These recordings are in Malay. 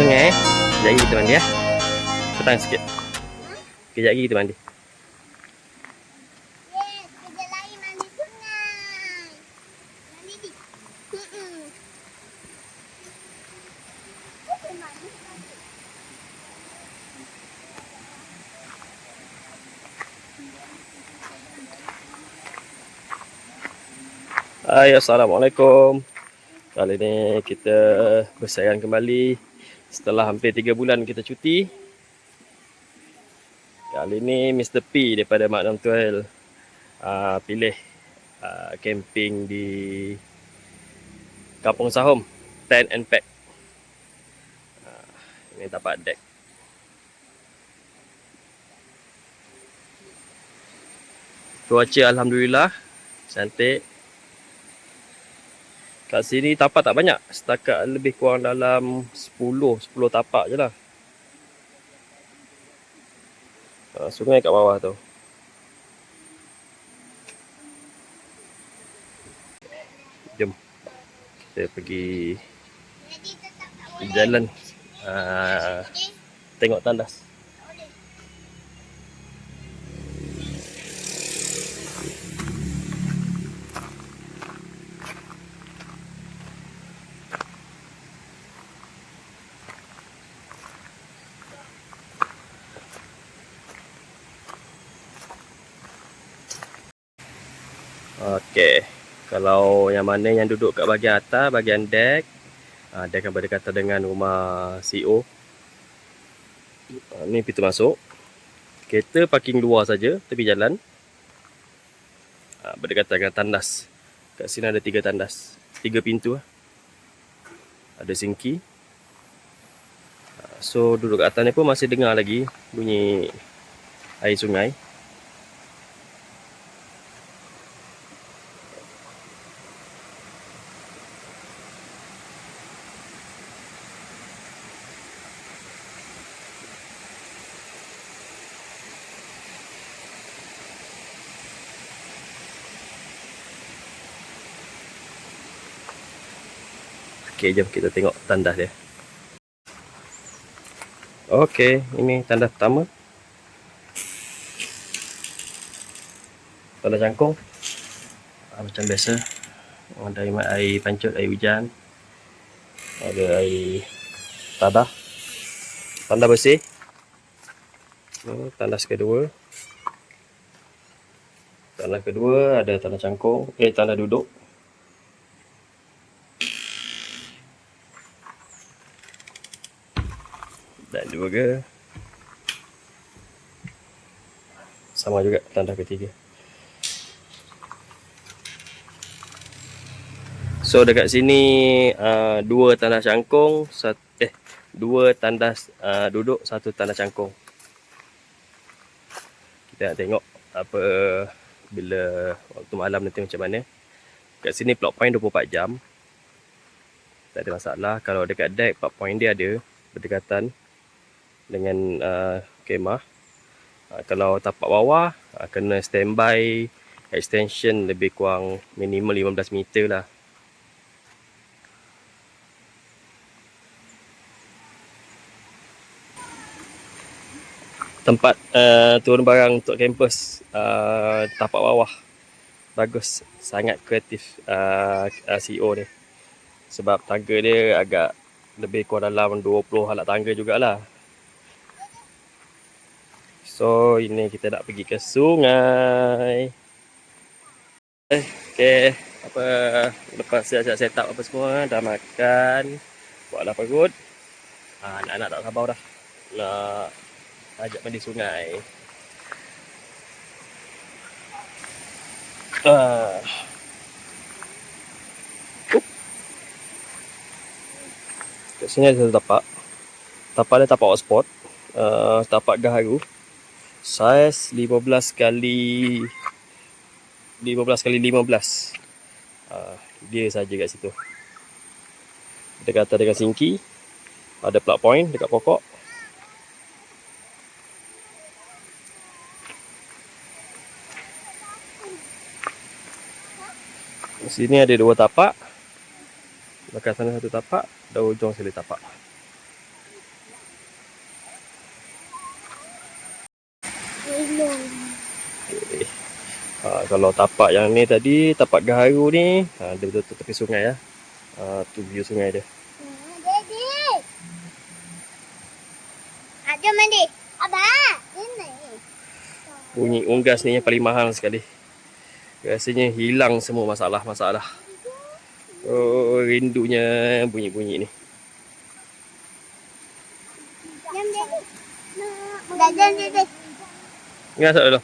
sungai eh. Sekejap lagi kita mandi ya. Petang sikit. Sekejap lagi kita mandi. Yes, sungai. Di. Hai, Assalamualaikum. Kali ni kita bersairan kembali setelah hampir 3 bulan kita cuti. Kali ni Mr. P daripada Mak Nam Tuel uh, pilih uh, camping di Kampung Sahom, Tent and Pack. Uh, ini tapak deck. Cuaca Alhamdulillah cantik. Kat sini tapak tak banyak. Setakat lebih kurang dalam 10, 10 tapak je lah. Ha, sungai kat bawah tu. Jom. Kita pergi jalan. Ha, tengok tandas. Okey. Kalau yang mana yang duduk kat bahagian atas, bahagian deck, ha, dia akan berdekatan dengan rumah CEO. Ha, ni pintu masuk. Kereta parking luar saja, tepi jalan. Ha, berdekatan dengan tandas. Kat sini ada tiga tandas. Tiga pintu. lah. Ada sinki. So duduk kat atas ni pun masih dengar lagi bunyi air sungai. Okey, jom kita tengok tandas dia. Okey, ini tandas pertama. Tandas cangkung. Ah, macam biasa. Ada air, air pancut, air hujan. Ada air tadah. Tandas bersih. Ini tandas kedua. Tandas kedua ada tandas cangkung. Eh, tandas duduk. Dan dua ke Sama juga tanda ketiga So dekat sini uh, Dua tanda cangkung sat, Eh Dua tanda uh, duduk Satu tanda cangkung. Kita nak tengok Apa Bila Waktu malam nanti macam mana. Kat sini plot point 24 jam. Tak ada masalah. Kalau dekat deck Plot point dia ada Berdekatan dengan uh, kemah. Uh, kalau tapak bawah uh, kena standby extension lebih kurang minimal 15 meter lah. Tempat uh, turun barang untuk kampus uh, tapak bawah. Bagus, sangat kreatif uh, uh, CEO ni. Sebab tangga dia agak lebih kurang dalam 20 alat tangga jugalah. So ini kita nak pergi ke sungai. Eh, okay. Apa lepas siap-siap set up apa semua dah makan, buatlah perut. Ah, anak-anak tak sabar dah. Nak ajak mandi sungai. Ah. Up. Kat sini ada tapak. Tapak dia tapak hotspot. Uh, tapak gaharu saiz 15 kali 15 kali 15 uh, dia saja kat situ. Dekat dengan sinki ada plug point dekat pokok. Sini ada dua tapak. Belakang sana satu tapak dan ujung sekali tapak Belum. Okay. Ha, kalau tapak yang ni tadi, tapak gaharu ni, ha, dia betul-betul tepi sungai ya. Ha, tu view sungai dia. Hmm, Daddy. Ada mandi. Abah. Ini. Bunyi unggas ni yang paling mahal sekali. Rasanya hilang semua masalah-masalah. Oh, rindunya bunyi-bunyi ni. Jam Daddy. Dah jam Daddy. Ni masuk dulu.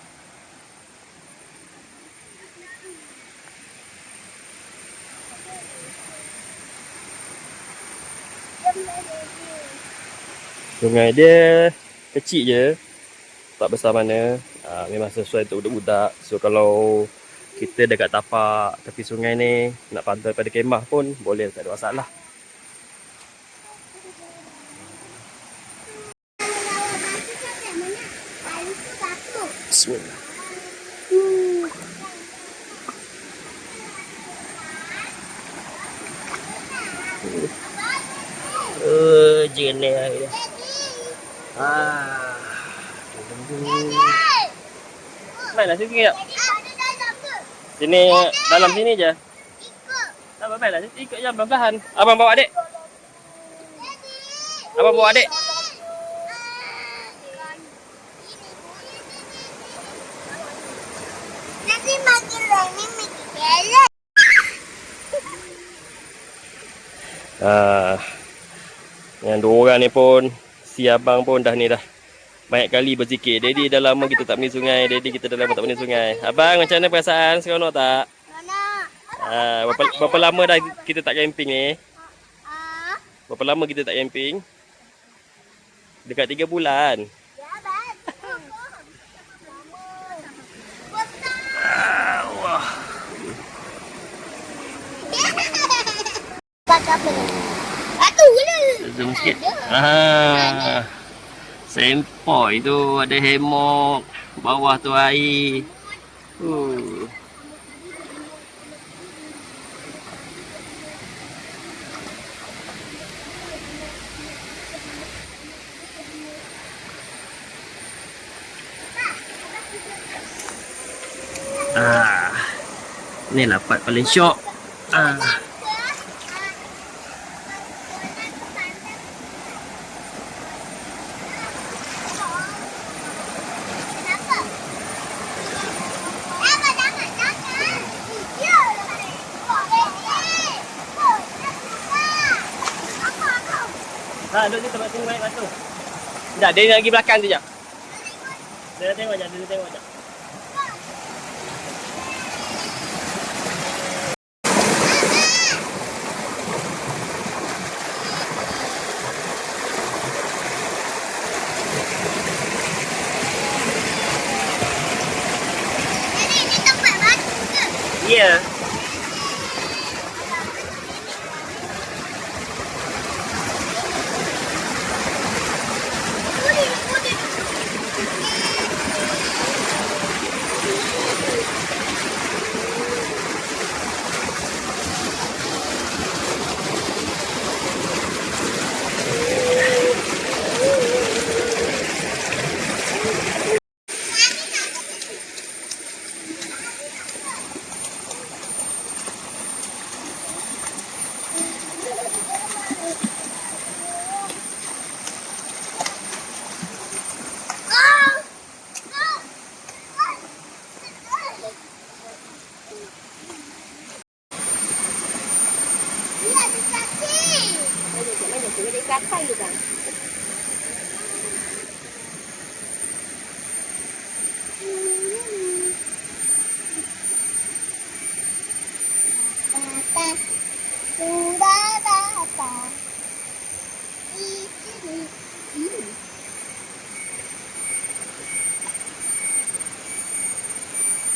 Sungai dia kecil je. Tak besar mana. Ha, memang sesuai untuk budak-budak. So kalau kita dekat tapak tepi sungai ni nak pantai pada kemah pun boleh tak ada masalah. Bismillah. Uh, jenis dia. Ah. Main lah sikit. Sini dalam sini je. Tak apa lah. Ikut je perlahan. Abang bawa adik. Abang bawa adik. Nanti makin lagi makin gelap. Ah. Yang dua orang ni pun si abang pun dah ni dah banyak kali berzikir. Daddy dah lama kita tak pergi sungai. Daddy kita dah lama tak pergi sungai. Abang macam mana perasaan seronok tak? Mana? Ah, berapa, berapa lama dah kita tak camping ni? Ah, Berapa lama kita tak camping? Dekat 3 bulan. ya bang. Wah. Pakai apa ni? Batu gula. Zoom sikit. Ah. Sempoi tu ada hemok. Bawah tu air. Uh. Ah. Ni lah part paling syok. Ah. Kenapa? Jangan, jangan, jangan. Ya. Ha, duduk di tempat sini baik batu. Dah, dia pergi belakang tu je. Dia tengok je, dia tengok je. Jadi ini tempat batu ke? Ya. Puding, puding. Iya, di kaki. Bata, sudah bata. Ini, ini.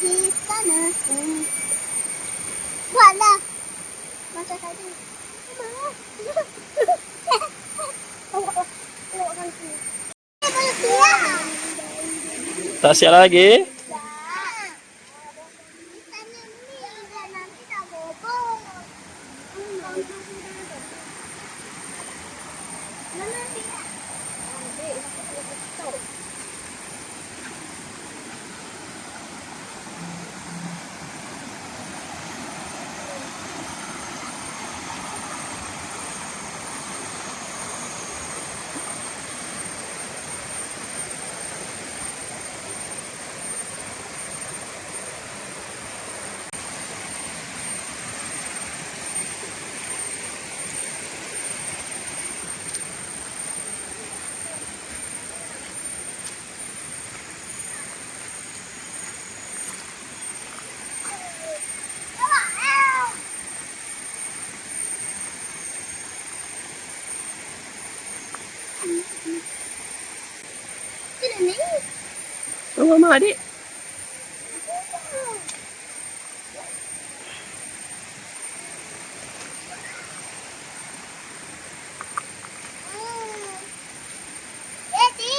Di sana. Wala. Masa tadi. Mana? Tak siap lagi. Oh, mama adik. Hmm. Jadi.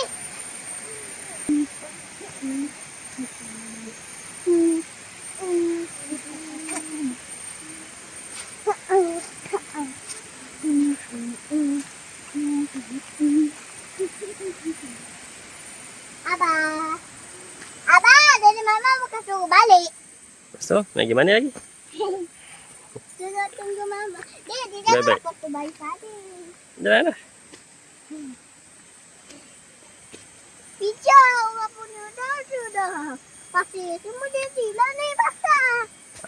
Abah. Abah, dari mama bukan suruh balik. So, nak pergi mana lagi? Suruh tunggu mama. Dia Baik, baik. apa tu baik tadi. Jalan lah. Pijar orang punya dah sudah. Pasir semua dia sila ni basah.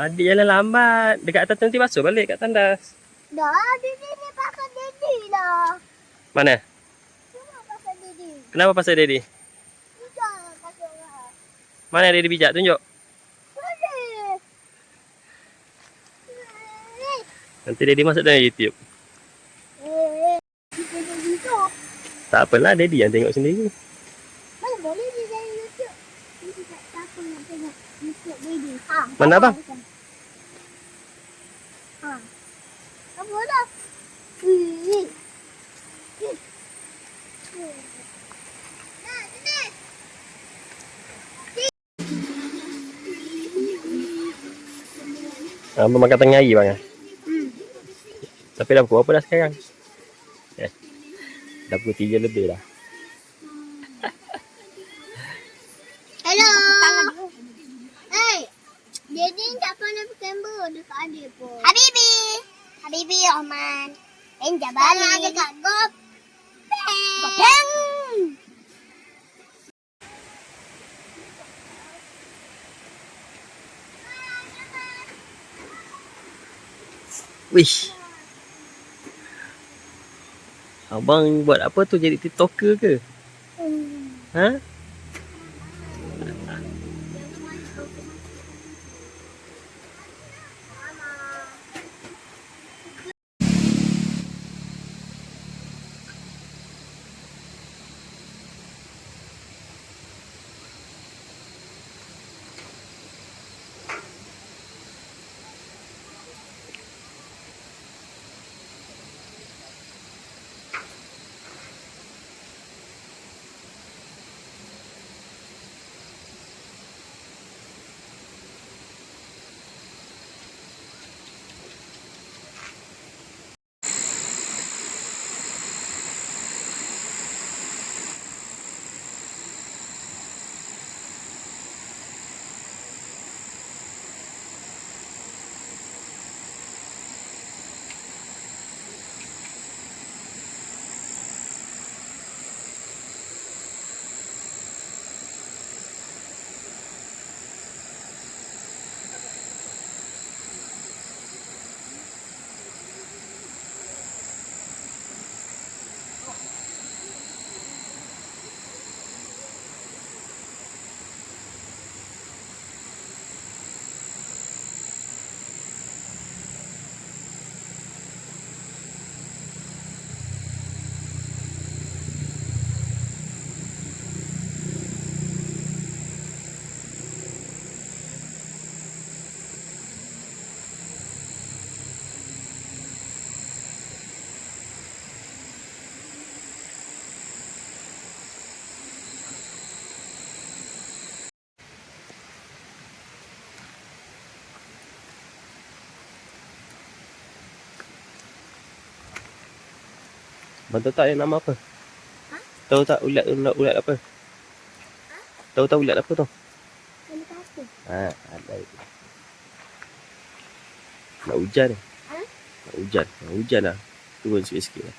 Adik jalan lambat. Dekat atas nanti basuh balik kat tandas. Dah, dia ni pasal dedi lah. Mana? Semua pasal dedi. Kenapa pasal Daddy? Pijar pasal lah. Mana Daddy bijak? Tunjuk. Boleh. Eh, Nanti Daddy masuk dalam YouTube. Tak apalah, Daddy yang tengok sendiri. Mana boleh dia dari YouTube? Ini tak siapa nak tengok YouTube dedi. Ha. Mana abang? Ha. Apa dah? Wih. Abang makan tengah hari bang. Tapi dah pukul apa dah sekarang? Eh, dah pukul 3 lebih dah. Hello. Hey. Jadi tak pernah berkembu dekat adik pun. Habibi. Habibi Rahman. Enja balik. Ada kat Gop. Gopeng. Wish. Abang buat apa tu jadi TikToker ke? Ha? Abang tahu tak yang nama apa? Ha? Tahu tak ulat ulat, ulat apa? Tahu tak ulat apa tu? Ini kata. Ha, ada itu. Nak hujan ni. Ha? Nak hujan. Nak hujan lah. Turun sikit-sikit lah.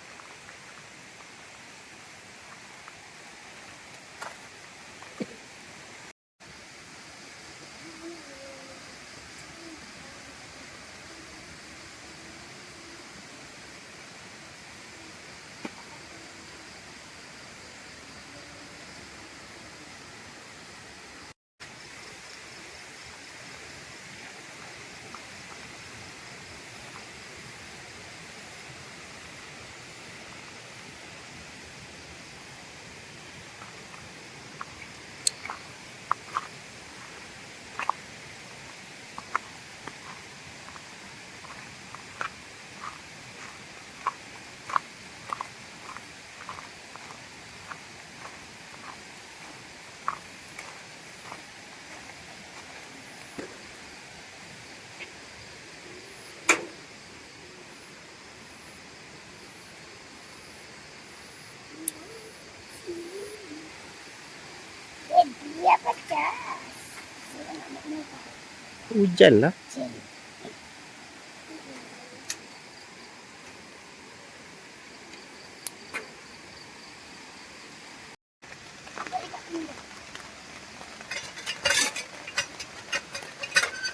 Hujan lah.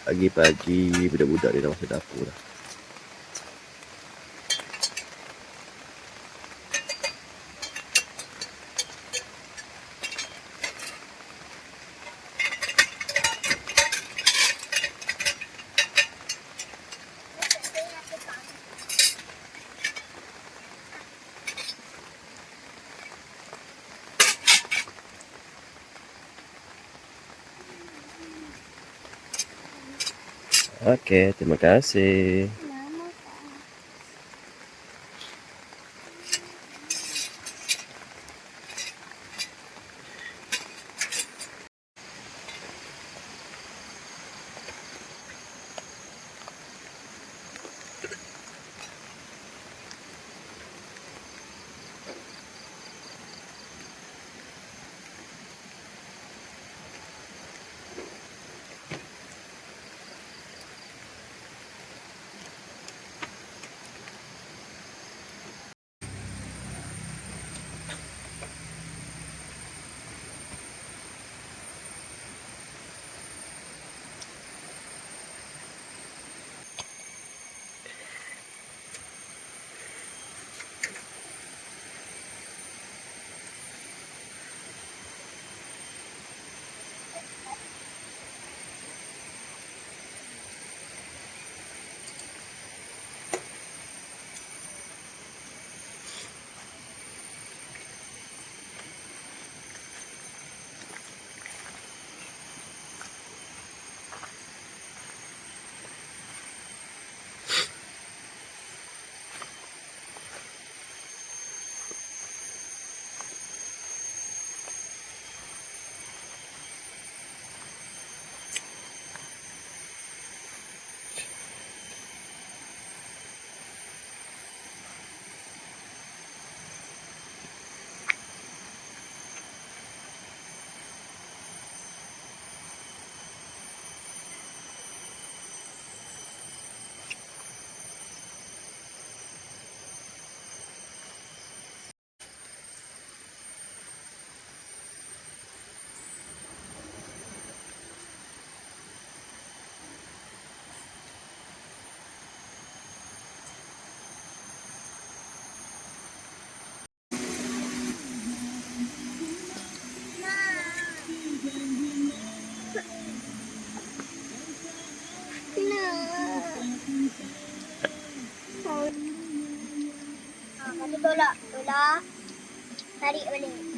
Pagi-pagi budak-budak dia dah masuk dapur dah. Okey, terima kasih.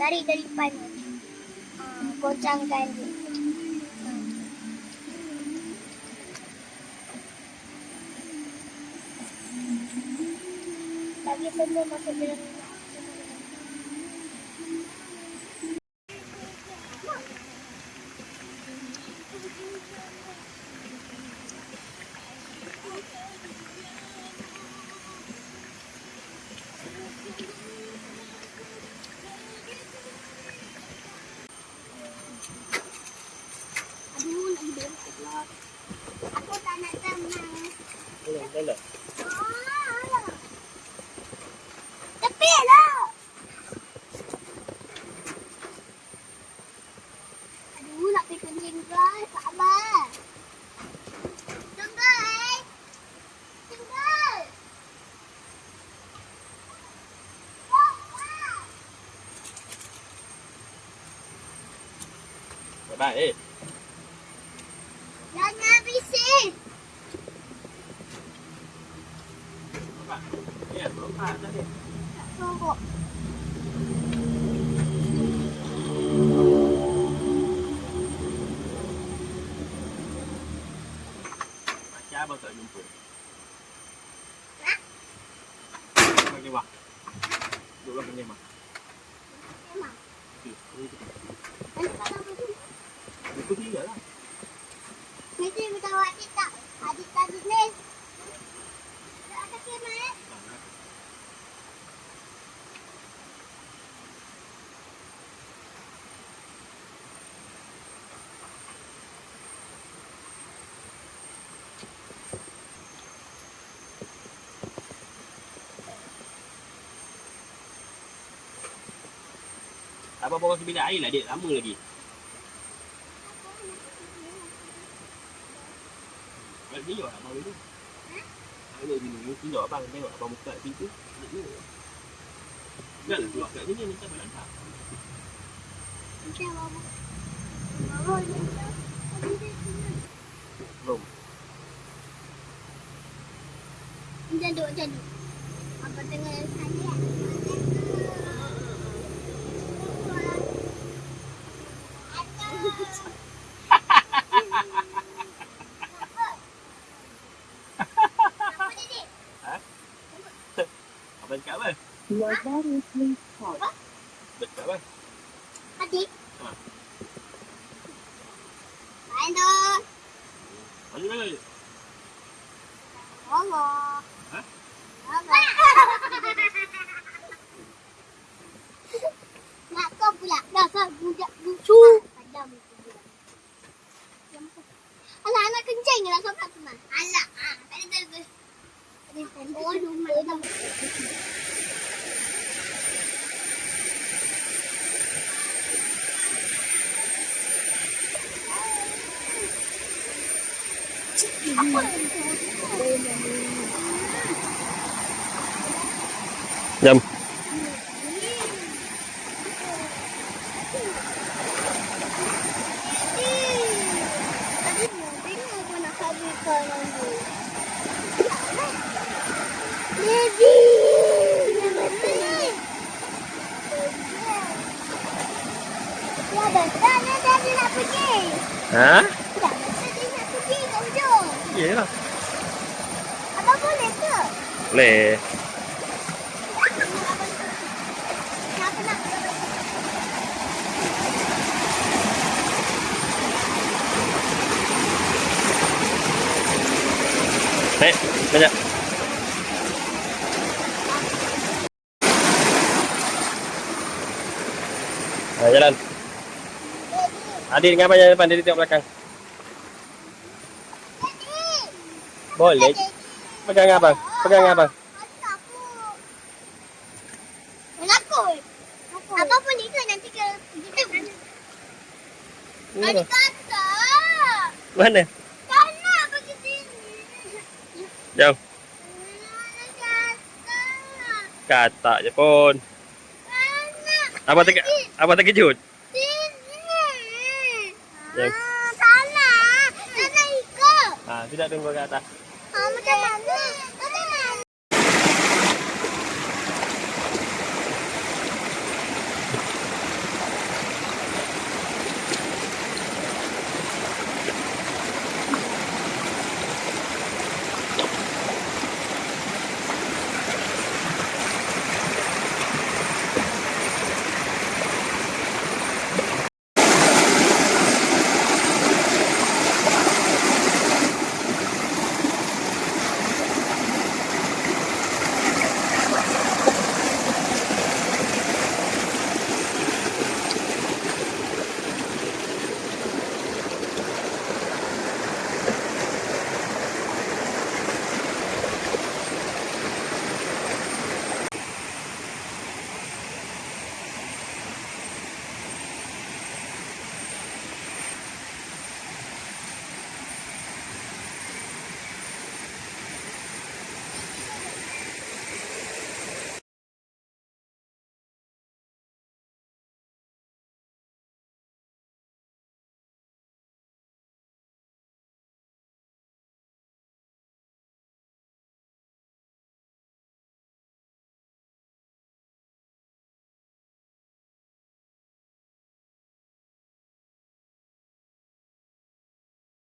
Tarik dari depan ni. Ah, goncangkan dia. Bagi semua masuk dalam Aduh, nak hidup pula. Aku tak nak tenang. Ah, Tepi lah. Aduh, nak pergi kencing guys. Sabar. Tunggu, eh. Tunggu. Bye eh. Jangan bising. Ya, bapak tadi. Tunggu. Macam abang tak jumpa. Bagi wah. Duduk belakang dia mah. Memang. Okey, ini kita. Nanti kalau begitu. Itu dia lah. Nanti kita buat adik tak? Adik tadi ni. Ada kemas. Abang bawa ke bilik air lah dia. Lama lagi. Balik dia lah abang dulu. Balik dulu. Tunjuk abang. Tengok abang buka pintu. Balik dulu. Janganlah keluar kat sini. Nanti abang lantak. Macam apa? Mama dia. Belum. Macam duk, macam duk. Apa tengah sana? Abang cakap apa? Your battery please charge. Abang cakap apa? Adik. Ha. Main dah. Mana mana? Mama. Ha? Mama. Nak kau pula. Dasar budak lucu. Padam itu budak. Alah, anak kencing lah sokat tu mah. Alah, ah, tak ada tak ada. Oh, rumah dah. Jam. Tadi mau tengok apa nak habiskan nanti. Baby! Ya betul ni tadi nak pergi. Ha? Ya betul dia nak pergi ke hujung. Yelah. Abang boleh ke? Boleh. Naik. Banyak. Ha, jalan. Adik dengan jalan depan, dia tengok belakang. Boleh. Pegang abang. Pegang abang. Takut. Abang boleh ke nanti ke kita Ni Ada apa? kata. Mana? Tak nak pergi sini. Jauh. Mana kata. Kata je pun. Mana? Abang tak abang terkejut. Sini. Ah, tak. Tak nak ikut. Ha, tidak tunggu kat atas. Ah, macam mana?